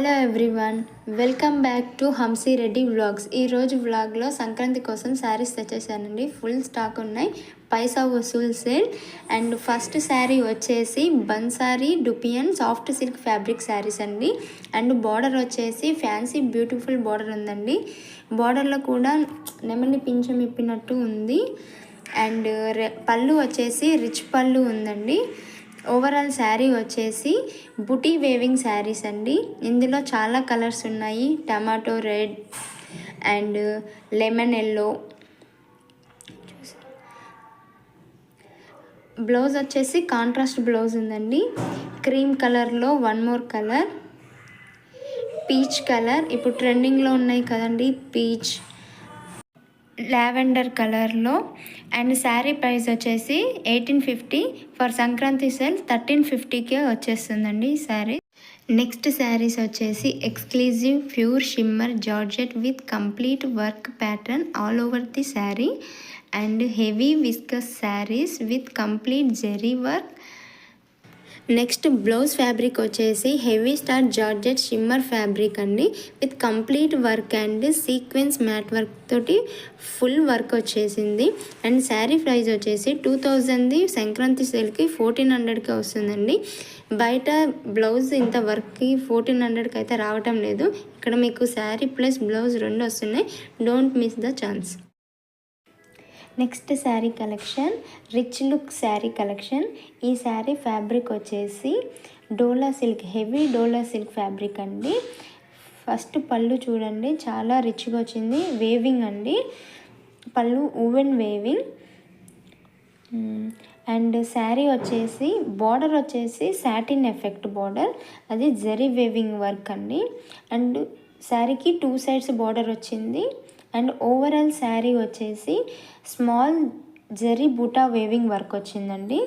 Hello everyone welcome back to Hamsi Reddy vlogs ఈరోజు వ్లాగ్లో సంక్రాంతి కోసం శారీస్ తెచ్చేసానండి. ఫుల్ స్టాక్ ఉన్నాయి. Paisa vasool sale and first sari వచ్చేసి బన్సారీ dupion soft silk fabric saris అండి. అండ్ బార్డర్ వచ్చేసి ఫ్యాన్సీ బ్యూటిఫుల్ బార్డర్ ఉందండి. బార్డర్లో కూడా నెమలి పింఛం ఇప్పినట్టు ఉంది. అండ్ రె- పళ్ళు వచ్చేసి రిచ్ పళ్ళు ఉందండి. ఓవరాల్ శారీ వచ్చేసి బుటీ వేవింగ్ శారీస్ అండి. ఇందులో చాలా కలర్స్ ఉన్నాయి. Tomato red and lemon yellow blouse వచ్చేసి కాంట్రాస్ట్ బ్లౌజ్ ఉందండి. క్రీమ్ కలర్లో one more colour peach colour ఇప్పుడు ట్రెండింగ్లో ఉన్నాయి కదండి. పీచ్ లావెండర్ కలర్లో అండ్ శారీ ప్రైస్ వచ్చేసి eighteen fifty for Sankranti sale thirteen fifty K వచ్చేస్తుందండి ఈ శారీ. నెక్స్ట్ శారీస్ వచ్చేసి exclusive pure shimmer georgette with complete work pattern all over the sari and heavy viscose saris with complete zari work next blouse fabric వచ్చేసి heavy star georgette shimmer fabric అండి. With complete work and sequence matte work తోటి full work వచ్చేసింది. And sari price వచ్చేసి two థౌజండ్ది సంక్రాంతి సేల్కి fourteen హండ్రెడ్కి వస్తుందండి. బయట బ్లౌజ్ ఇంత వర్క్కి ఫోర్టీన్ హండ్రెడ్కి అయితే రావటం లేదు. ఇక్కడ మీకు శారీ ప్లస్ బ్లౌజ్ రెండు వస్తున్నాయి. Don't miss the chance. Next sari collection rich look sari collection. ఈ శారీ ఫ్యాబ్రిక్ వచ్చేసి Dola silk heavy Dola silk fabric అండి. ఫస్ట్ పళ్ళు చూడండి చాలా రిచ్గా వచ్చింది. వేవింగ్ అండి. పళ్ళు ఊవెన్ వేవింగ్. అండ్ శారీ వచ్చేసి బార్డర్ వచ్చేసి సాటిన్ ఎఫెక్ట్ బార్డర్. అది జరీ వేవింగ్ వర్క్ అండి. అండ్ శారీకి టూ సైడ్స్ బార్డర్ వచ్చింది. అండ్ ఓవరాల్ శారీ వచ్చేసి small zari buta weaving work వచ్చిందండి.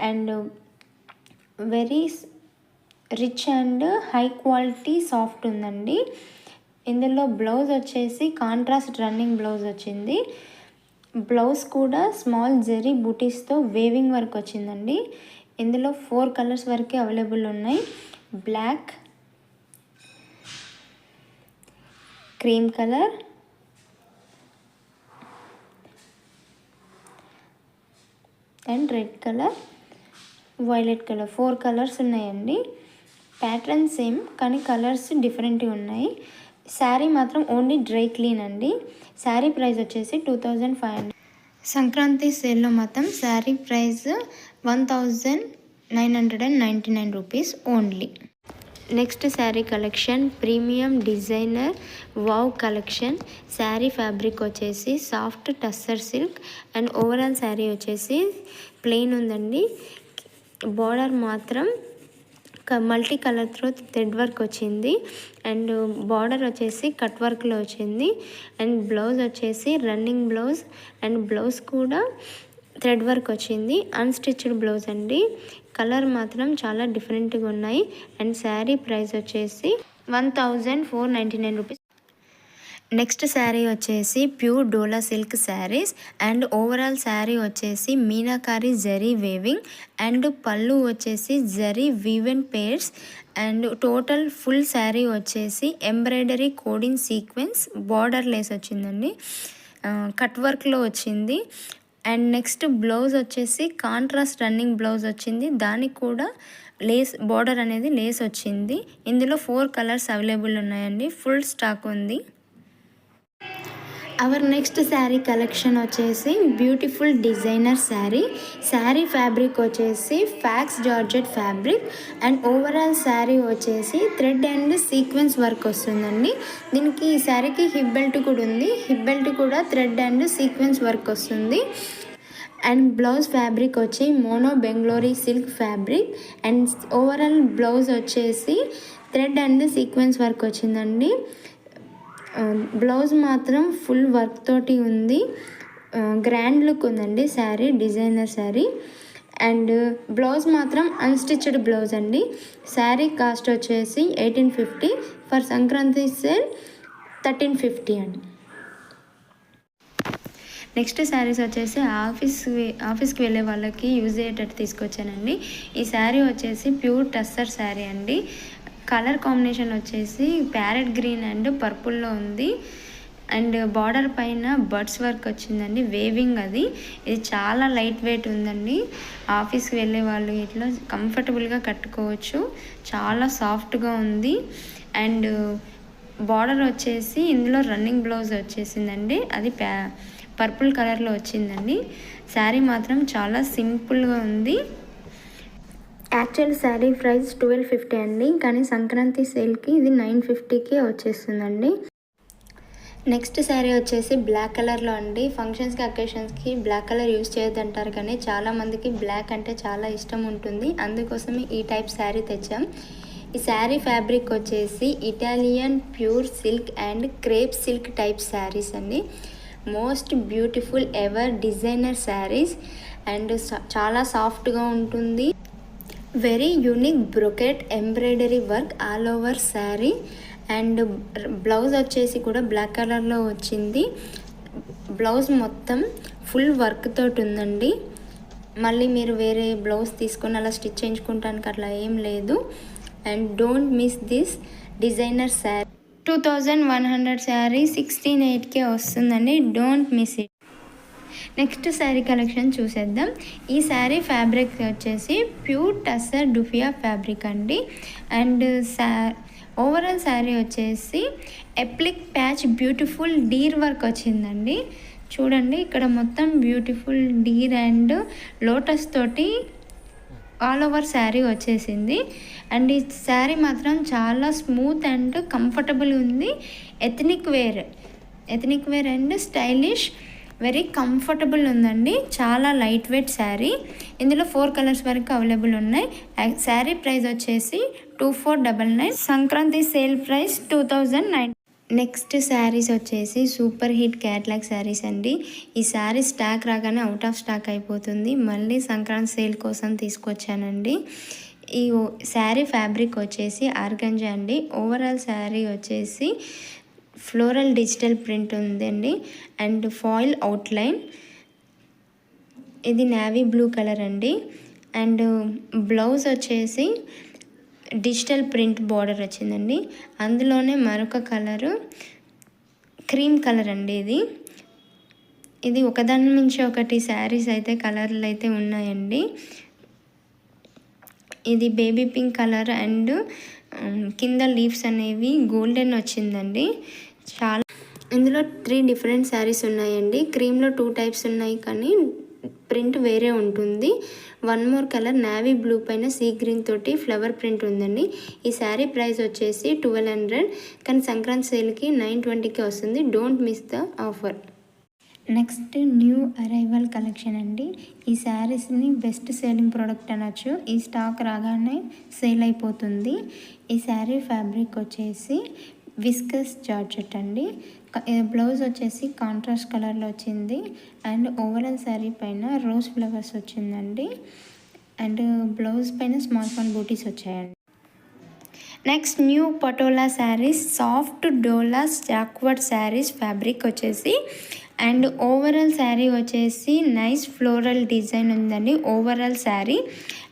And very rich and high quality soft ఉందండి. ఇందులో బ్లౌజ్ వచ్చేసి కాంట్రాస్ట్ రన్నింగ్ బ్లౌజ్ వచ్చింది. బ్లౌజ్ కూడా స్మాల్ జెరీ బూటీస్తో వేవింగ్ వర్క్ వచ్చిందండి. ఇందులో ఫోర్ కలర్స్ వరకే అవైలబుల్ ఉన్నాయి. Black cream colour and red colour violet colour. Four colours ఉన్నాయండి. ప్యాటర్న్ సేమ్ కానీ కలర్స్ డిఫరెంట్గా ఉన్నాయి. శారీ మాత్రం ఓన్లీ డ్రై క్లీన్ అండి. శారీ ప్రైస్ వచ్చేసి two thousand five hundred. Sankranti సేల్లో మాత్రం sari price one thousand nine hundred and ninety nine rupees only. Next sari collection premium designer wow collection. Sari fabric వచ్చేసి soft tussar silk and overall sari వచ్చేసి plain ఉందండి. Border మాత్రం multi కలర్తో thread work వచ్చింది. And border వచ్చేసి cut వర్క్లో వచ్చింది. And blouse వచ్చేసి రన్నింగ్ బ్లౌజ్ అండ్ బ్లౌజ్ కూడా థ్రెడ్ వర్క్ వచ్చింది. అన్స్టిచ్డ్ బ్లౌజ్ అండి. కలర్ మాత్రం చాలా డిఫరెంట్గా ఉన్నాయి. అండ్ శారీ ప్రైస్ వచ్చేసి one thousand four ninety nine rupees next sari వచ్చేసి pure Dola silk saris and overall sari వచ్చేసి మీనాకారి జరీ వేవింగ్ అండ్ పళ్ళు వచ్చేసి zari woven pairs and total full sari వచ్చేసి embroidery cording sequence border lace వచ్చిందండి కట్ వర్క్లో వచ్చింది. అండ్ నెక్స్ట్ బ్లౌజ్ వచ్చేసి contrast running blouse వచ్చింది. దానికి కూడా లేస్ బార్డర్ అనేది లేస్ వచ్చింది. ఇందులో ఫోర్ కలర్స్ అవైలబుల్ ఉన్నాయండి. ఫుల్ స్టాక్ ఉంది. అవర్ నెక్స్ట్ శారీ కలెక్షన్ వచ్చేసి beautiful designer sari sari fabric వచ్చేసి faux georgette fabric and overall sari వచ్చేసి థ్రెడ్ అండ్ సీక్వెన్స్ వర్క్ వస్తుందండి. దీనికి ఈ శారీకి హిప్ బెల్ట్ కూడా ఉంది. హిప్ బెల్ట్ కూడా థ్రెడ్ అండ్ సీక్వెన్స్ వర్క్ వస్తుంది. అండ్ బ్లౌజ్ ఫ్యాబ్రిక్ వచ్చి mono Bangalori silk fabric and overall blouse వచ్చేసి థ్రెడ్ అండ్ సీక్వెన్స్ వర్క్ వచ్చిందండి. బ్లౌజ్ మాత్రం ఫుల్ వర్క్ తోటి ఉంది. గ్రాండ్ లుక్ ఉందండి sari designer sari. And blouse మాత్రం అన్స్టిచ్డ్ బ్లౌజ్ అండి. శారీ కాస్ట్ వచ్చేసి eighteen fifty for Sankranti sale thirteen fifty అండి. నెక్స్ట్ శారీస్ వచ్చేసి ఆఫీస్ ఆఫీస్కి వెళ్ళే వాళ్ళకి యూజ్ అయ్యేటట్టు తీసుకొచ్చానండి. ఈ శారీ వచ్చేసి ప్యూర్ టస్సర్ శారీ అండి. కలర్ కాంబినేషన్ వచ్చేసి ప్యారెట్ గ్రీన్ అండ్ పర్పుల్లో ఉంది. అండ్ బార్డర్ పైన బర్డ్స్ వర్క్ వచ్చిందండి వేవింగ్ అది. ఇది చాలా లైట్ వెయిట్ ఉందండి. ఆఫీస్కి వెళ్ళే వాళ్ళు ఇట్లా కంఫర్టబుల్గా కట్టుకోవచ్చు. చాలా సాఫ్ట్గా ఉంది. అండ్ బార్డర్ వచ్చేసి ఇందులో రన్నింగ్ బ్లౌజ్ వచ్చేసిందండి. అది ప్యా పర్పుల్ కలర్లో వచ్చిందండి. శారీ మాత్రం చాలా సింపుల్గా ఉంది. Actual sari price twelve fifty అండి. కానీ సంక్రాంతి సేల్కి ఇది నైన్ ఫిఫ్టీకే వచ్చేస్తుందండి. నెక్స్ట్ శారీ వచ్చేసి బ్లాక్ కలర్లో అండి. ఫంక్షన్స్కి అకేషన్స్కి బ్లాక్ కలర్ యూస్ చేయొద్దంటారు కానీ చాలామందికి బ్లాక్ అంటే చాలా ఇష్టం ఉంటుంది. అందుకోసమే ఈ టైప్ శారీ తెచ్చాం. ఈ శారీ ఫ్యాబ్రిక్ వచ్చేసి Italian pure silk and crepe silk type saris అండి. Most beautiful ever designer saris and చాలా సాఫ్ట్గా ఉంటుంది. Very unique brocade embroidery work all over sari and blouse వచ్చేసి కూడా బ్లాక్ కలర్లో వచ్చింది. బ్లౌజ్ మొత్తం ఫుల్ వర్క్ తోటి ఉందండి. మళ్ళీ మీరు వేరే బ్లౌజ్ తీసుకొని అలా స్టిచ్ చేయించుకుంటానికి అట్లా ఏం లేదు. And don't miss this designer sari two thousand one hundred sari sixteen ఎయిట్కే వస్తుందండి. Don't miss it next sari collection చూసేద్దాం. ఈ శారీ ఫ్యాబ్రిక్ వచ్చేసి ప్యూర్ టస్సర్ డుఫియా ఫ్యాబ్రిక్ అండి. అండ్ శా ఓవరాల్ శారీ వచ్చేసి applique patch beautiful deer work వచ్చిందండి. చూడండి ఇక్కడ మొత్తం బ్యూటిఫుల్ డీర్ అండ్ లోటస్ తోటి ఆల్ ఓవర్ శారీ వచ్చేసింది. అండ్ ఈ శారీ మాత్రం చాలా స్మూత్ అండ్ కంఫర్టబుల్ ఉంది. Ethnic wear ethnic wear and stylish. Very comfortable ఉందండి. చాలా లైట్ వెయిట్ శారీ. ఇందులో ఫోర్ కలర్స్ వరకు అవైలబుల్ ఉన్నాయి. శారీ ప్రైస్ వచ్చేసి two four double nine. Sankranti sale price two thousand nine. Next saris వచ్చేసి సూపర్ హిట్ క్యాట్లాగ్ శారీస్ అండి. ఈ శారీ స్టాక్ రాగానే అవుట్ ఆఫ్ స్టాక్ అయిపోతుంది. మళ్ళీ సంక్రాంతి సేల్ కోసం తీసుకొచ్చానండి. ఈ శారీ ఫ్యాబ్రిక్ వచ్చేసి ఆర్గంజా అండి. ఓవరాల్ శారీ వచ్చేసి ఫ్లోరల్ డిజిటల్ ప్రింట్ ఉందండి. And foil outline. ఇది నావీ బ్లూ కలర్ అండి. అండ్ బ్లౌజ్ వచ్చేసి డిజిటల్ ప్రింట్ బార్డర్ వచ్చిందండి. అందులోనే మరొక కలరు క్రీమ్ కలర్ అండి ఇది. ఇది ఒకదాని నుంచి ఒకటి శారీస్ అయితే కలర్లు అయితే ఉన్నాయండి. ఇది బేబీ పింక్ కలర్ అండ్ కింద లీవ్స్ అనేవి గోల్డెన్ వచ్చిందండి. చాలా ఇందులో త్రీ డిఫరెంట్ శారీస్ ఉన్నాయండి. క్రీమ్లో టూ టైప్స్ ఉన్నాయి కానీ ప్రింట్ వేరే ఉంటుంది. One more colour navy blue పైన సీ గ్రీన్ తోటి ఫ్లవర్ ప్రింట్ ఉందండి. ఈ శారీ ప్రైస్ వచ్చేసి ట్వెల్వ్ హండ్రెడ్ కానీ సంక్రాంతి సేల్కి నైన్ ట్వంటీకి వస్తుంది. Don't miss the offer next new arrival collection అండి. ఈ శారీస్ని బెస్ట్ సేలింగ్ ప్రోడక్ట్ అనొచ్చు. ఈ స్టాక్ రాగానే సేల్ అయిపోతుంది. ఈ శారీ ఫ్యాబ్రిక్ వచ్చేసి విస్కస్ జార్జెట్ అండి. బ్లౌజ్ వచ్చేసి కాంట్రాస్ట్ కలర్లో వచ్చింది. అండ్ ఓవరాల్ శారీ పైన రోజ్ ఫ్లవర్స్ వచ్చిందండి. అండ్ బ్లౌజ్ పైన స్మాల్ స్మాల్ బూటీస్ వచ్చాయండి. Next new Patola saris soft dola jacquard saris fabric వచ్చేసి అండ్ ఓవరాల్ శారీ వచ్చేసి నైస్ ఫ్లోరల్ డిజైన్ ఉందండి. ఓవరాల్ శారీ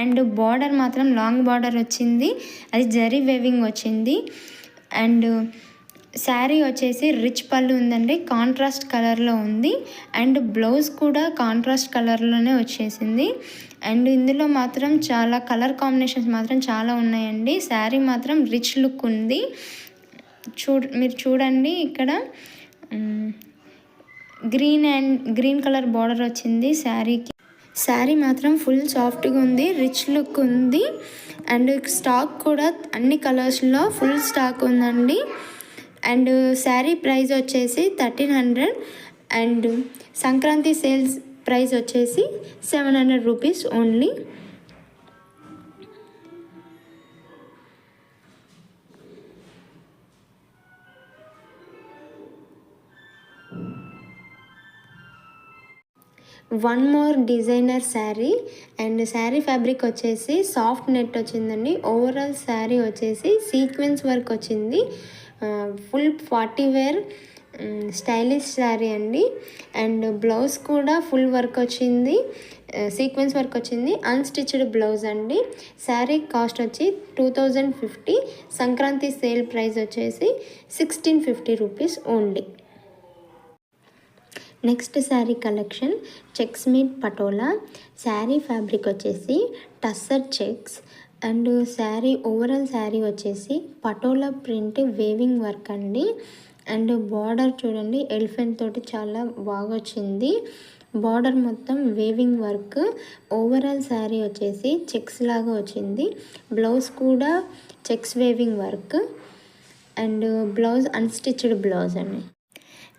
అండ్ బార్డర్ మాత్రం లాంగ్ బార్డర్ వచ్చింది. అది జరీ వేవింగ్ వచ్చింది. అండ్ శారీ వచ్చేసి రిచ్ పళ్ళు ఉందండి. కాంట్రాస్ట్ కలర్లో ఉంది. అండ్ బ్లౌజ్ కూడా కాంట్రాస్ట్ కలర్లోనే వచ్చేసింది. అండ్ ఇందులో మాత్రం చాలా కలర్ కాంబినేషన్స్ మాత్రం చాలా ఉన్నాయండి. శారీ మాత్రం రిచ్ లుక్ ఉంది. చూ మీరు చూడండి ఇక్కడ. Green and green colour border వచ్చింది శారీకి. శారీ మాత్రం ఫుల్ సాఫ్ట్గా ఉంది రిచ్ లుక్ ఉంది. అండ్ స్టాక్ కూడా అన్ని కలర్స్లో ఫుల్ స్టాక్ ఉందండి. అండ్ శారీ ప్రైస్ వచ్చేసి thirteen hundred. And Sankranti sales price వచ్చేసి seven hundred rupees only. One more designer sari and sari fabric వచ్చేసి సాఫ్ట్ నెట్ వచ్చిందండి. ఓవరాల్ శారీ వచ్చేసి సీక్వెన్స్ వర్క్ వచ్చింది. Full party wear stylish sari అండి. And blouse కూడా full work వచ్చింది. Sequence work వచ్చింది. Unstitched blouse అండి. శారీ కాస్ట్ వచ్చి two thousand fifty. Sankranti sale price వచ్చేసి sixteen fifty rupees only. Next sari collection checks meet Patola. Sari fabric వచ్చేసి tussar checks. And sari overall sari వచ్చేసి patola print weaving work అండి. And border చూడండి elephant తోటి చాలా బాగా వచ్చింది బార్డర్ మొత్తం వేవింగ్ వర్క్. ఓవరాల్ శారీ వచ్చేసి చెక్స్ లాగా వచ్చింది. బ్లౌజ్ కూడా checks weaving work. And blouse unstitched blouse అండి.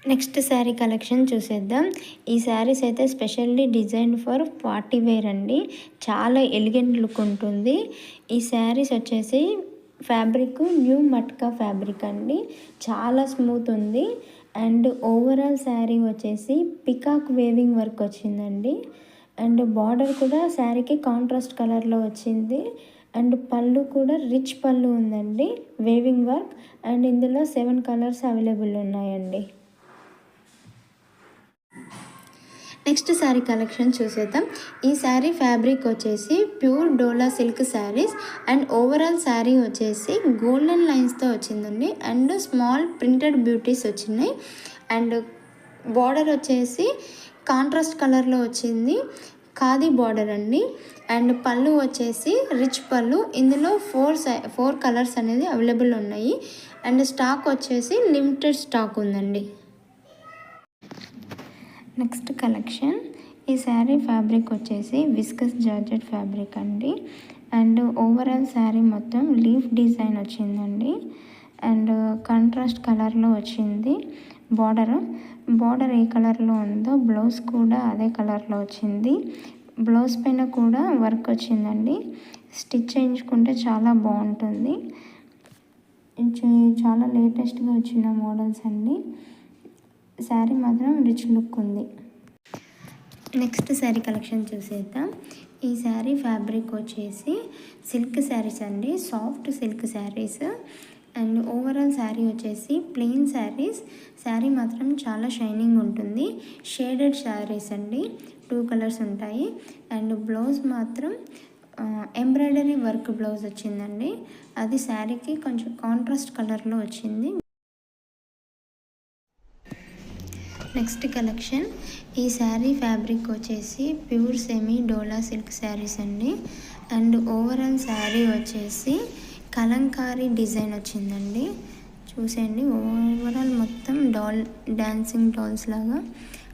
నెక్స్ట్ శారీ కలెక్షన్ చూసేద్దాం. ఈ శారీస్ అయితే specially design for party wear అండి. చాలా ఎలిగెంట్ లుక్ ఉంటుంది. ఈ శారీస్ వచ్చేసి ఫ్యాబ్రిక్ న్యూ మట్కా ఫ్యాబ్రిక్ అండి. చాలా స్మూత్ ఉంది. అండ్ ఓవరాల్ శారీ వచ్చేసి పికాక్ వేవింగ్ వర్క్ వచ్చిందండి. అండ్ బార్డర్ కూడా శారీకి కాంట్రాస్ట్ కలర్లో వచ్చింది. అండ్ పళ్ళు కూడా రిచ్ పళ్ళు ఉందండి. Weaving work. అండ్ ఇందులో సెవెన్ కలర్స్ అవైలబుల్ ఉన్నాయండి. నెక్స్ట్ శారీ కలెక్షన్ చూసేద్దాం. ఈ శారీ ఫ్యాబ్రిక్ వచ్చేసి pure dola silk saris and overall sari వచ్చేసి గోల్డెన్ లైన్స్తో వచ్చిందండి. అండ్ స్మాల్ ప్రింటెడ్ బ్యూటీస్ వచ్చినాయి. అండ్ బార్డర్ వచ్చేసి కాంట్రాస్ట్ కలర్లో వచ్చింది. ఖాదీ బార్డర్ అండి. అండ్ పళ్ళు వచ్చేసి రిచ్ పళ్ళు. ఇందులో ఫోర్ ఫోర్ కలర్స్ అనేది అవైలబుల్ ఉన్నాయి. అండ్ స్టాక్ వచ్చేసి లిమిటెడ్ స్టాక్ ఉందండి. నెక్స్ట్ కలెక్షన్ ఈ శారీ ఫ్యాబ్రిక్ వచ్చేసి విస్కస్ జార్జెట్ ఫ్యాబ్రిక్ అండి. అండ్ ఓవరాల్ శారీ మొత్తం లీఫ్ డిజైన్ వచ్చిందండి. అండ్ కాంట్రాస్ట్ కలర్లో వచ్చింది. బార్డర్ బార్డర్ ఏ కలర్లో ఉందో బ్లౌజ్ కూడా అదే కలర్లో వచ్చింది. బ్లౌజ్ పైన కూడా వర్క్ వచ్చిందండి. స్టిచ్ చేయించుకుంటే చాలా బాగుంటుంది. చాలా లేటెస్ట్గా వచ్చిన మోడల్స్ అండి. శారీ మాత్రం రిచ్ లుక్ ఉంది. నెక్స్ట్ శారీ కలెక్షన్ చూసేద్దాం. ఈ శారీ ఫ్యాబ్రిక్ వచ్చేసి సిల్క్ శారీస్ అండి. Soft silk saris. And overall sari వచ్చేసి ప్లెయిన్ శారీస్. శారీ మాత్రం చాలా షైనింగ్ ఉంటుంది. షేడెడ్ శారీస్ అండి. టూ కలర్స్ ఉంటాయి. అండ్ బ్లౌజ్ మాత్రం ఎంబ్రాయిడరీ వర్క్ బ్లౌజ్ వచ్చిందండి. అది శారీకి కొంచెం కాంట్రాస్ట్ కలర్లో వచ్చింది. Next collection. ఈ శారీ ఫ్యాబ్రిక్ వచ్చేసి pure semi dola silk saris అండి. అండ్ ఓవరాల్ శారీ వచ్చేసి కలంకారీ డిజైన్ వచ్చిందండి. చూసేయండి ఓవరాల్ మొత్తం డాల్ డాన్సింగ్ డాల్స్ లాగా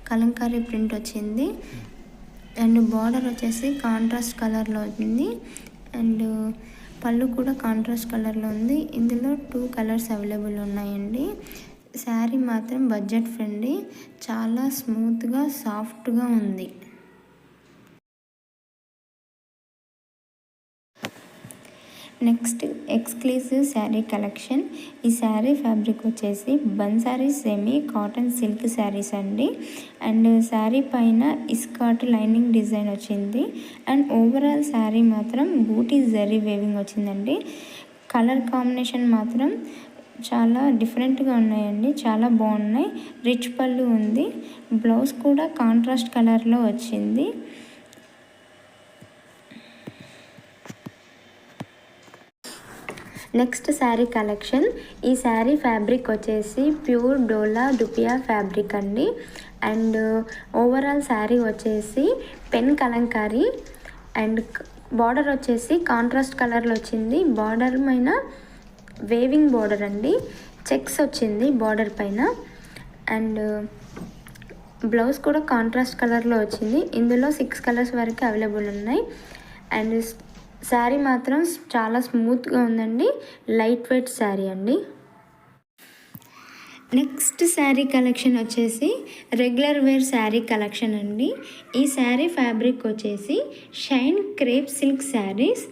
కలంకారీ ప్రింట్ వచ్చింది. అండ్ బార్డర్ వచ్చేసి కాంట్రాస్ట్ కలర్లో ఉంది. అండ్ పళ్ళు కూడా కాంట్రాస్ట్ కలర్లో ఉంది. ఇందులో టూ కలర్స్ అవైలబుల్ ఉన్నాయండి. శారీ మాత్రం బడ్జెట్ ఫ్రెండ్లీ చాలా స్మూత్గా సాఫ్ట్గా ఉంది. Next exclusive sari collection. ఈ శారీ ఫ్యాబ్రిక్ వచ్చేసి Banarasi semi cotton silk saris అండి. అండ్ శారీ పైన ఇస్కాట్ లైనింగ్ డిజైన్ వచ్చింది. అండ్ ఓవరాల్ శారీ మాత్రం బూటీ జరీ వేవింగ్ వచ్చిందండి. కలర్ కాంబినేషన్ మాత్రం చాలా డిఫరెంట్గా ఉన్నాయండి. చాలా బాగున్నాయి. రిచ్ పళ్ళు ఉంది. బ్లౌజ్ కూడా కాంట్రాస్ట్ కలర్లో వచ్చింది. Next sari collection. ఈ శారీ ఫ్యాబ్రిక్ వచ్చేసి ప్యూర్ డోలా డుపియా ఫ్యాబ్రిక్ అండి. అండ్ ఓవరాల్ శారీ వచ్చేసి పెన్ కలంకారీ. అండ్ బార్డర్ వచ్చేసి కాంట్రాస్ట్ కలర్లో వచ్చింది. బార్డర్ పైన వేవింగ్ బార్డర్ అండి. చెక్స్ వచ్చింది బార్డర్ పైన. అండ్ బ్లౌజ్ కూడా కాంట్రాస్ట్ కలర్లో వచ్చింది. ఇందులో సిక్స్ కలర్స్ వరకు అవైలబుల్ ఉన్నాయి. అండ్ శారీ మాత్రం చాలా స్మూత్గా ఉందండి. లైట్ వెయిట్ శారీ అండి. నెక్స్ట్ శారీ కలెక్షన్ వచ్చేసి రెగ్యులర్ వేర్ శారీ కలెక్షన్ అండి. ఈ శారీ ఫ్యాబ్రిక్ వచ్చేసి shine crepe silk saris.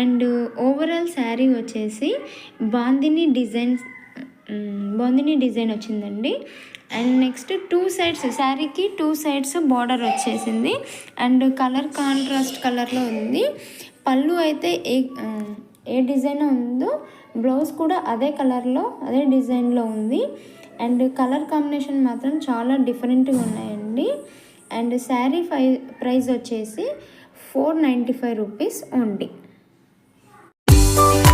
And overall sari వచ్చేసి బాందిని డిజైన్ బాందిని డిజైన్ వచ్చిందండి. అండ్ నెక్స్ట్ టూ సైడ్స్ శారీకి టూ సైడ్స్ బార్డర్ వచ్చేసింది. అండ్ కలర్ కాంట్రాస్ట్ కలర్లో ఉంది. పళ్ళు అయితే ఏ ఏ డిజైన్ ఉందో బ్లౌజ్ కూడా అదే కలర్లో అదే డిజైన్లో ఉంది. అండ్ కలర్ కాంబినేషన్ మాత్రం చాలా డిఫరెంట్గా ఉన్నాయండి. అండ్ శారీ ఫై ప్రైస్ వచ్చేసి four ninety five rupees only. Thank you.